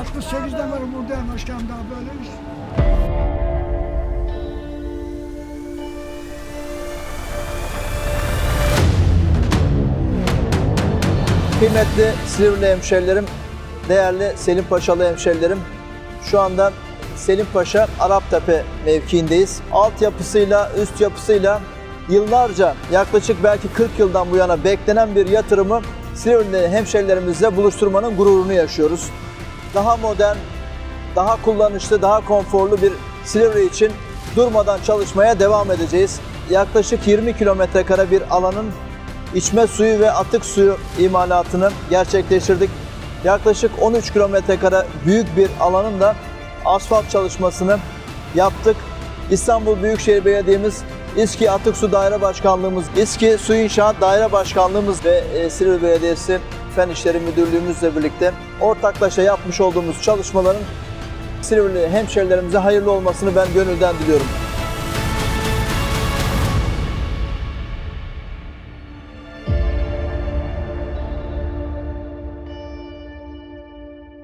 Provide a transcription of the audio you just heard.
68'den beri buradayım başkanım daha böyleyiz. Kıymetli Silivri hemşerilerim, değerli Selim Paşalı hemşerilerim. Şu anda Selim Paşa Araptepe mevkiindeyiz. Altyapısıyla, üst yapısıyla yıllarca yaklaşık belki 40 yıldan bu yana beklenen bir yatırımı Silivri hemşerilerimizle buluşturmanın gururunu yaşıyoruz. Daha modern, daha kullanışlı, daha konforlu bir Silivri için durmadan çalışmaya devam edeceğiz. Yaklaşık 20 kilometre kare bir alanın içme suyu ve atık suyu imalatını gerçekleştirdik. Yaklaşık 13 kilometre kare büyük bir alanın da asfalt çalışmasını yaptık. İstanbul Büyükşehir Belediye'miz, İSKİ Atık Su Daire Başkanlığımız, İSKİ Su İnşaat Daire Başkanlığımız ve e, Silivri Belediyesi Fen İşleri Müdürlüğümüzle birlikte ortaklaşa yapmış olduğumuz çalışmaların Silivri hemşerilerimize hayırlı olmasını ben gönülden diliyorum.